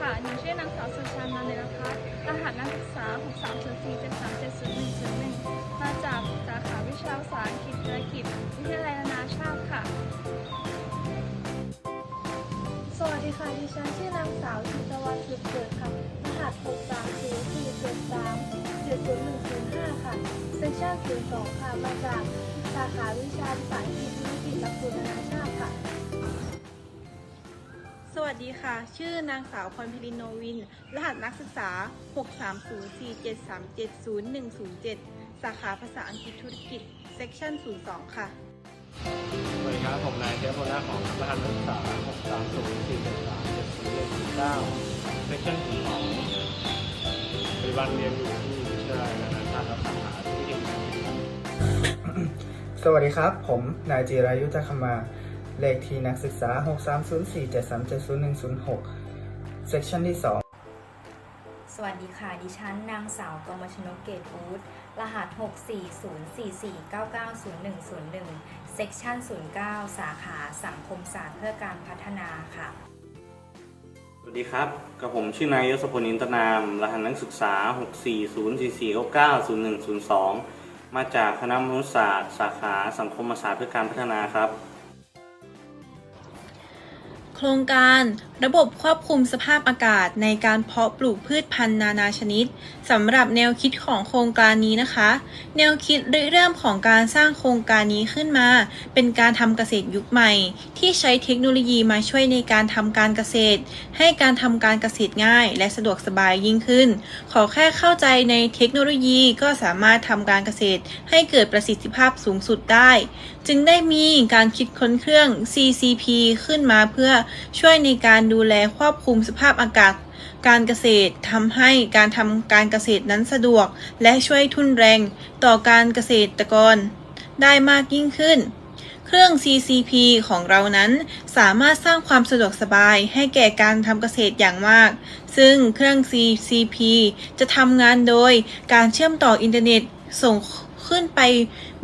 ค่ะหนูชื่อนางสาวสุชานันท์เนรพัฒรหัสนักศึกษา 6304737011 มาจากสาขาวิชาภาษาอังกฤษธุรกิจวิทยาลัยนานาชาติค่ะ สวัสดีค่ะ ดิฉันชื่อนางสาวชิตวันสุดเกิดค่ะ รหัส 6 3 0 4 7 3 7 0 1 0 5ค่ะ เซสชั่น02ค่ะ มาจากสาขาวิชาภาษาอังกฤษธุรกิจหลักสูตรนานาชาติค่ะ วัสดีค่ะ ชื่อนางสาวพรพิรินโนวิน รหัสนักศึกษา 63047370107 สาขาภาษาอังกฤษธุรกิจ Section 02 ค่ะ สวัสดีครับ ผมนายเทพโพนาของรหัสนักศึกษา 6 3 0 4 7 3 7 0 1 9 section 2ปัจจุบันเรียนอยู่ที่วิทยาลัยนานาชาติสาขาธุรกิจการเงินครับสวัสดีครับ ผมนายจิรายุจักขมา เลขที่นักศึกษา 63047370106เซกชันที่ 2สวัสดีค่ะ ดิฉันนางสาวกมชนกเกตอูดรหัส 64044990101 เซกชัน09 สาขาสังคมศาสตร์เพื่อการพัฒนาค่ะ สวัสดีครับ กับผมชื่อนายยศพลอินตนาม รหัสนักศึกษา 64044990102 มาจากคณะมนุษยศาสตร์ สาขาสังคมศาสตร์เพื่อการพัฒนาครับ โครงการ ระบบควบคุมสภาพอากาศในการเพาะปลูกพืชพันธุ์นานาชนิดสำหรับแนวคิดของโครงการนี้นะคะ แนวคิดริเริ่มของการสร้างโครงการนี้ขึ้นมา เป็นการทำเกษตรยุคใหม่ ที่ใช้เทคโนโลยีมาช่วยในการทำการเกษตร ให้การทำการเกษตรง่าย และสะดวกสบายยิ่งขึ้น ขอแค่เข้าใจในเทคโนโลยีก็สามารถทำการเกษตร ให้เกิดประสิทธิภาพสูงสุดได้ จึงได้มีการคิดค้นเครื่อง CCP ขึ้นมาเพื่อช่วยในการดูแลควบคุมสภาพอากาศ การเกษตรทำให้การทำการเกษตรนั้นสะดวก และช่วยทุนแรงต่อการเกษตรกร ได้มากยิ่งขึ้น เครื่อง CCP ของเรานั้นสามารถสร้างความสะดวกสบายให้แก่การทำเกษตรอย่างมาก ซึ่งเครื่อง CCP จะทำงานโดยการเชื่อมต่ออินเทอร์เน็ตส่งขึ้นไป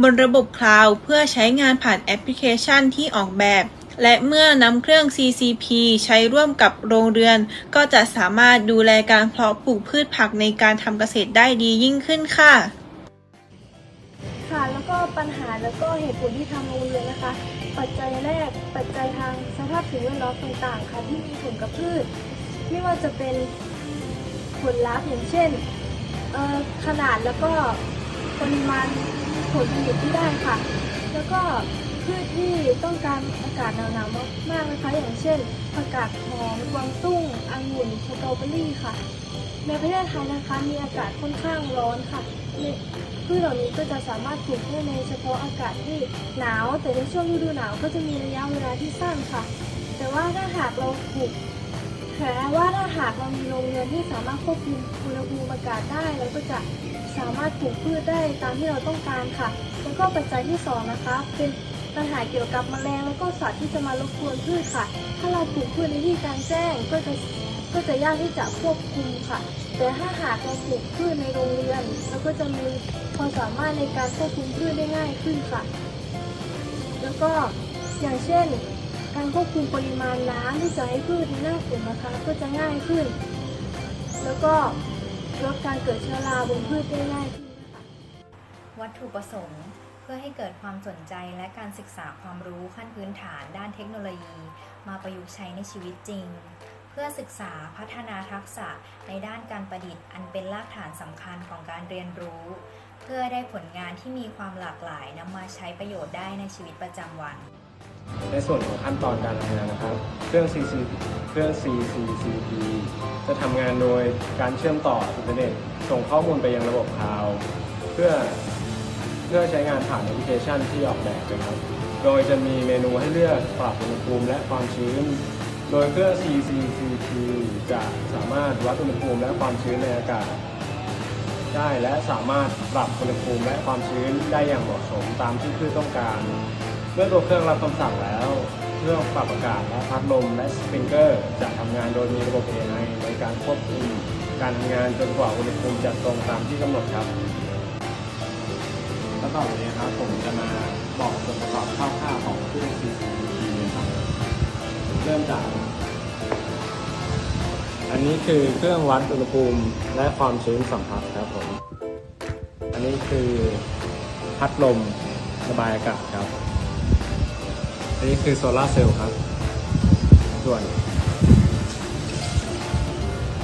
บนระบบคลาวด์เพื่อใช้งานผ่านแอปพลิเคชันที่ออกแบบ และเมื่อนำเครื่อง CCP ใช้ร่วมกับโรงเรือน ก็จะสามารถดูแลการเพาะปลูกพืชผักในการทำเกษตรได้ดียิ่งขึ้นค่ะ ค่ะ แล้วก็ปัญหาแล้วก็เหตุผลที่ทำโรงเรียนนะคะ ปัจจัยแรกปัจจัยทางสภาพสิ่งแวดล้อมต่างๆค่ะที่มีผลกับพืช ไม่ว่าจะเป็นผลลัพธ์อย่างเช่นขนาดแล้วก็ปริมาณผลผลิตที่ได้ค่ะ แล้วก็ พืชที่ต้องการอากาศหนาวๆมากๆนะคะ อย่างเช่นผักกาดหอมกวางตุ้งองุ่นสตรอเบอรี่ค่ะ ในประเทศไทยนะคะมีอากาศค่อนข้างร้อนค่ะพืชเหล่านี้ก็จะสามารถปลูกได้ในเฉพาะอากาศที่หนาว แต่ในช่วงฤดูหนาวก็จะมีระยะเวลาที่สั้นค่ะ แต่ว่าถ้าหากเราปลูกแต่ว่าถ้าหากเรามีโรงเรือนที่สามารถควบคุมอุณหภูมิอากาศได้เราก็จะสามารถปลูกพืชได้ตามที่เราต้องการค่ะ แล้วก็ปัจจัยที่สองนะคะเป็น ปัญหาเกี่ยวกับแมลงแล้วก็สัตว์ที่จะมารบกวนพืชค่ะ ถ้าเราปลูกพืชในที่กลางแจ้งก็จะก็จะยากที่จะควบคุมค่ะ แต่ถ้าหากเราปลูกพืชในโรงเรือนเราก็จะมีความสามารถในการควบคุมพืชได้ง่ายขึ้นค่ะ แล้วก็อย่างเช่น การควบคุมปริมาณน้ำที่จะให้พืชในหน้าฝนนะคะก็จะง่ายขึ้น แล้วก็ลดการเกิดเชื้อราบนพืชได้ง่ายขึ้นวัตถุประสงค์ พื่อให้เกิดความสนใจและการศึกษาความรู้ขั้นพื้นฐานด้านเทคโนโลยี มาประยุกต์ใช้ในชีวิตจริง เพื่อศึกษาพัฒนาทักษะในด้านการประดิษฐ์ อันเป็นรากฐานสำคัญของการเรียนรู้ เพื่อได้ผลงานที่มีความหลากหลายนำมาใช้ประโยชน์ได้ในชีวิตประจำวัน ในส่วนของขั้นตอนการทำงานนะครับ เครื่อง CC เครื่อง CCCP จะทำงานโดยการเชื่อมต่ออินเทอร์เน็ตส่งข้อมูลไปยังระบบคลาวด์เพื่อ เพื่อใช้งานผ่านแอปพลิเคชันที่ออกแบบนะครับ โดยจะมีเมนูให้เลือกปรับอุณหภูมิและความชื้น โดยเครื่อง CCCP จะสามารถวัดอุณหภูมิและความชื้นในอากาศ ได้และสามารถปรับอุณหภูมิและความชื้นได้อย่างเหมาะสมตามที่พืชต้องการ เมื่อตัวเครื่องรับคำสั่งแล้วเครื่องปรับอากาศและพัดลมและสปริงเกอร์จะทำงานโดยมีระบบ AI ในการควบคุมการทำงานจนกว่าอุณหภูมิจะตรงตามที่กำหนดครับ ต่อไปนี้ครับ ผมจะมาบอกส่วนประกอบคร่าวๆของเครื่อง CCTV นะครับเริ่มจาก อันนี้คือเครื่องวัดอุณหภูมิและความชื้นสัมผัสครับผม อันนี้คือพัดลมระบายอากาศครับ อันนี้คือโซลาร์เซลล์ครับ ส่วน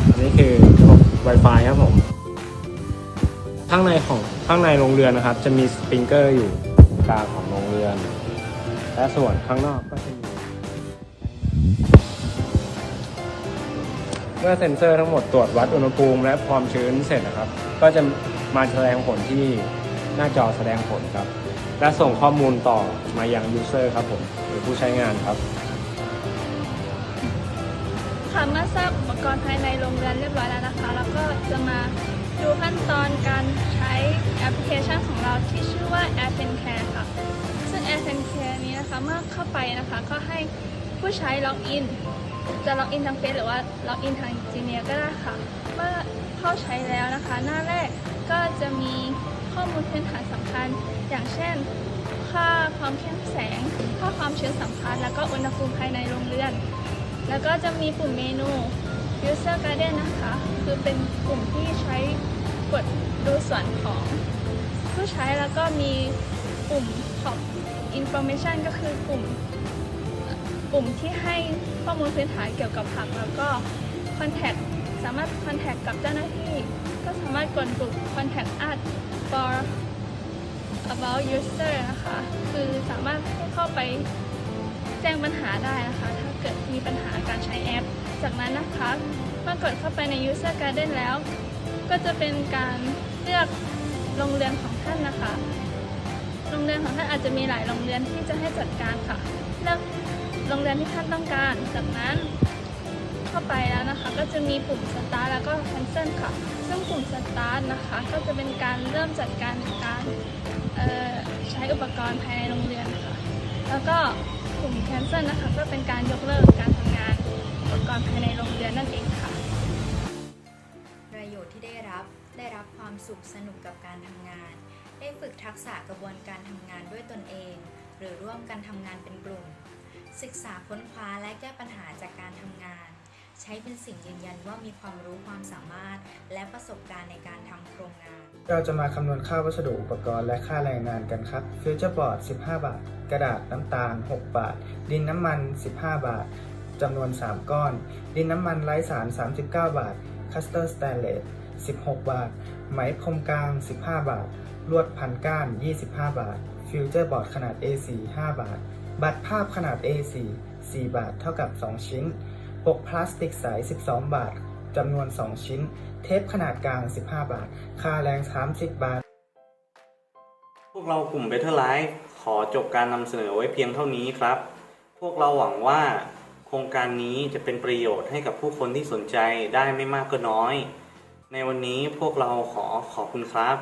อันนี้คือระบบ Wi-Fi ครับผม ข้างในของข้างในโรงเรือนนะครับ จะมีสปริงเกอร์อยู่กลางของโรงเรือน และส่วนข้างนอกก็จะมีเมื่อเซ็นเซอร์ทั้งหมดตรวจวัดอุณหภูมิและความชื้นเสร็จนะครับ ก็จะมาแสดงผลที่หน้าจอแสดงผลครับ และส่งข้อมูลต่อมายังยูเซอร์ครับผมหรือผู้ใช้งานครับค่ะเมื่อทราบอุปกรณ์ภายในโรงเรือนเรียบร้อยแล้วนะคะ แล้วก็จะมา ดูขั้นตอนการใช้แอปพลิเคชันของเราที่ชื่อว่า a p p n Care ค่ะ ซึ่ง a p p n Care นี้นะคะเมื่อเข้าไปนะคะก็ให้ผู้ใช้ล็อกอิน จะล็อกอินทางเฟซหรือว่าล็อกอินทาง Gmail ก็ได้ค่ะ เมื่อเข้าใช้แล้วนะคะ หน้าแรกก็จะมีข้อมูลพื้นฐานสำคัญ อย่างเช่น ค่าความเข้มแสง ค่าความชื้นสัมพัทธ์แล้วก็อุณหภูมิภายในโรงเรือน แล้วก็จะมีปุ่มเมนู User Guidance นะคะ คือเป็นปุ่มที่ใช้กดดูส่วนของผู้ใช้แล้วก็มีปุ่มของ Information ก็คือปุ่มปุ่มที่ให้ข้อมูลพื้นฐานเกี่ยวกับผักแล้วก็ Contact สามารถ Contact กับเจ้าหน้าที่ ก็สามารถกดปุ่ม Contact us for about user นะคะ คือสามารถเข้าไปแจ้งปัญหาได้นะคะ ถ้าเกิดมีปัญหาการใช้แอป จากนั้นนะคะเมื่อกดเข้าไปใน User Garden แล้ว ก็จะเป็นการเลือกโรงเรียนของท่านนะคะ โรงเรียนของท่านอาจจะมีหลายโรงเรียนที่จะให้จัดการค่ะ เลือกโรงเรียนที่ท่านต้องการ จากนั้นเข้าไปแล้วนะคะ ก็จะมีปุ่ม Start แล้วก็ Cancel ค่ะ ซึ่งปุ่ม Start นะคะ ก็จะเป็นการเริ่มจัดการการใช้อุปกรณ์ภายในโรงเรียนค่ะ แล้วก็ปุ่ม cancel นะคะ ก็เป็นการยกเลิกการทำงาน ปกรณ์ภายในโรงเรียนนั่นเองค่ะ ประโยชน์ที่ได้รับได้รับความสุขสนุกกับการทำงาน ได้ฝึกทักษะกระบวนการทำงานด้วยตนเอง หรือร่วมกันทำงานเป็นกลุ่ม ศึกษาค้นคว้าและแก้ปัญหาจากการทำงาน ใช้เป็นสิ่งยืนยันว่ามีความรู้ความสามารถ และประสบการณ์ในการทำโครงงาน เราจะมาคำนวณค่าวัสดุอุปกรณ์และค่าแรงงานกันครับฟิวเจอร์บอร์ด 15 บาท กระดาษน้ำตาล 6 บาท ดินน้ำมัน 15 บาท จำนวน 3 ก้อน ดินน้ำมันไร้สาร 39 บาท คัสเตอร์สแตนเลส 16 บาท ไหมพรมกลาง 15 บาท ลวดพันก้าน 25 บาท ฟิวเจอร์บอร์ดขนาด A4 5 บาท บัตรภาพขนาด A4 4 บาท เท่ากับ 2 ชิ้น ปกพลาสติกใส 12 บาท จำนวน 2 ชิ้น เทปขนาดกลาง 15 บาท ค่าแรง 30 บาท พวกเรากลุ่ม Better Life ขอจบการนำเสนอไว้เพียงเท่านี้ครับ พวกเราหวังว่า ครงการนี้จะเป็นประโยชน์ให้กับผู้คนที่สนใจได้ไม่มากก็น้อย ในวันนี้พวกเราขอขอบคุณครับ